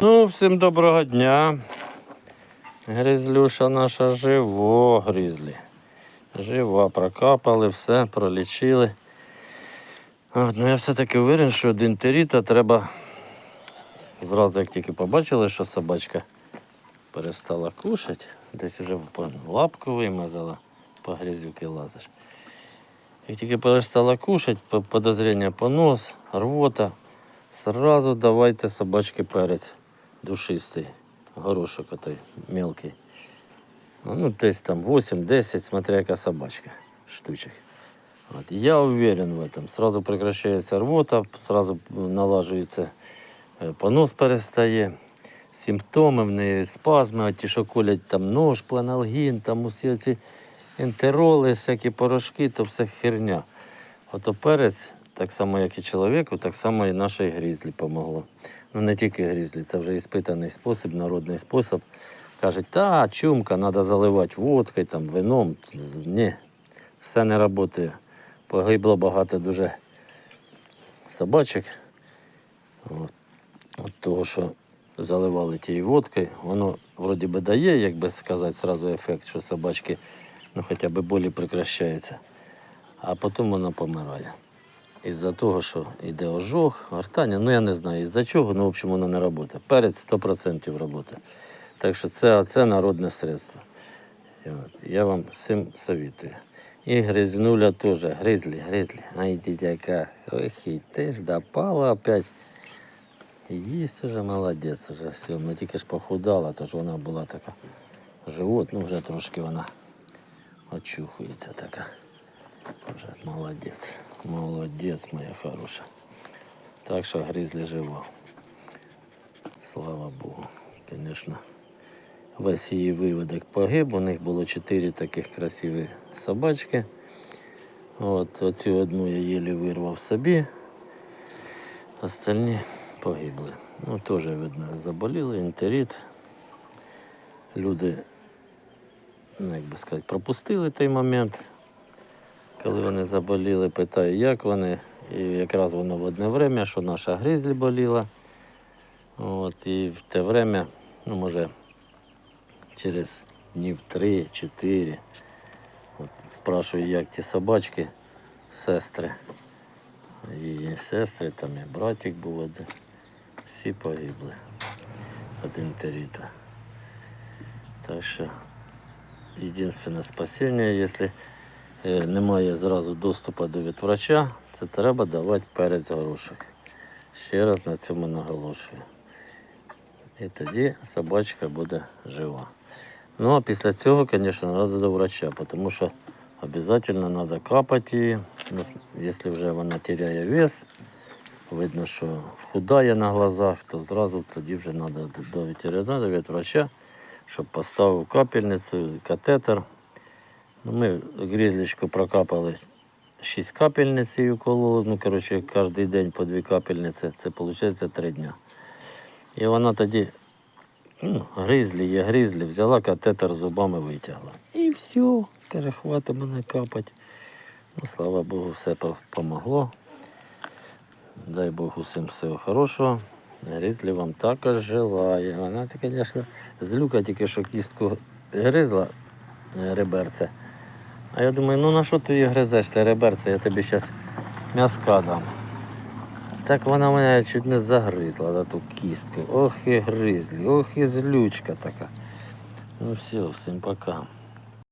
Ну, всім доброго дня. Гризлюша наша живо, гризлі. Жива, прокапали, все, пролічили. От, ну я все-таки уверен, що один теріта треба. Зразу, як тільки побачили, що собачка перестала кушати, десь вже лапку вимазала, по грязюки лазиш. Як тільки перестала кушати, подозріння понос, рвота, сразу давайте собачки перець душистий, горошок отой мелкий. Ну, Ну, десь там 8-10, смотря яка собачка, штучек. Вот. Я уверен в этом. Сразу прекращается рвота, сразу налажується е, понос перестає. Симптоми в неї спазми, ті, що колять там нож, планалгін, там усі ці ентероли, всякі порошки, то все херня. Ото перець, так само, як і чоловіку, так само і нашій грізлі помогло. Ну не тільки грізлі, це вже іспитаний спосіб, народний спосіб. Кажуть, та чумка, треба заливати водкою, там, вином. Ні, все не працює. Погибло багато дуже собачок. От, от того, що заливали тією водкою, воно вроді би дає, як би сказати, сразу ефект, що собачки ну, хоча б болі прекращаються. А потім воно помирає. Із-за того, що йде ожог, гортання, ну я не знаю, із-за чого, ну, в общем, воно не працює. Перець 100% працює. Так що це, це народне средство. Я вам всім советую. І гризнуля теж, гризлі, гризлі. Ай, дідяка, ой, і ти ж допала опять. Їсть уже молодець, уже все. Ну тільки ж похудала, тож вона була така. Живот, ну вже трошки вона очухується така. Вже молодець. Молодець, моя хороша. Так що гризлі жива. Слава Богу. Звісно, весь її виводок погиб. У них було чотири таких красиві собачки. От, оцю одну я єлі вирвав собі. Остальні погибли. Ну, теж, видно, заболіли, інтерит. Люди, ну, як би сказати, пропустили той момент, коли вони заболіли, питаю, як вони. І якраз воно в одне время, що наша гризлі боліла. От, і в те время, ну, може, через днів три-чотири. От, спрашую, як ті собачки, сестри. Її сестри, там і братик був один. Всі погибли. Один теріта. Так що єдине спасіння, якщо немає зразу доступу до ветврача, це треба давати перець горошок. Ще раз на цьому наголошую. І тоді собачка буде жива. Ну а після цього, звісно, треба до врача, тому що обов'язково треба капати її. Ну, Якщо вже вона теряє вес, видно, що худає на глазах, то зразу тоді вже треба до ветеринара, від врача, щоб поставив капельницю, катетер. Ну, ми грізлічку прокапали 6 капельниць і укололи. Ну, коротше, кожен день по дві капельниці, це виходить 3 дні. І вона тоді, ну, гризлі, є гризлі, взяла катетер зубами витягла. І все, каже, хватить мене капати. Ну, слава Богу, все по- помогло. Дай Бог усім всього хорошого. Гризлі вам також желає. Вона, звісно, злюка тільки що кістку гризла реберце. А я думаю, ну на що ти її гризеш, те реберце, я тобі зараз м'яска дам. Так вона мене чуть не загризла за ту кістку. Ох і гризлі, ох і злючка така. Ну все, всім пока.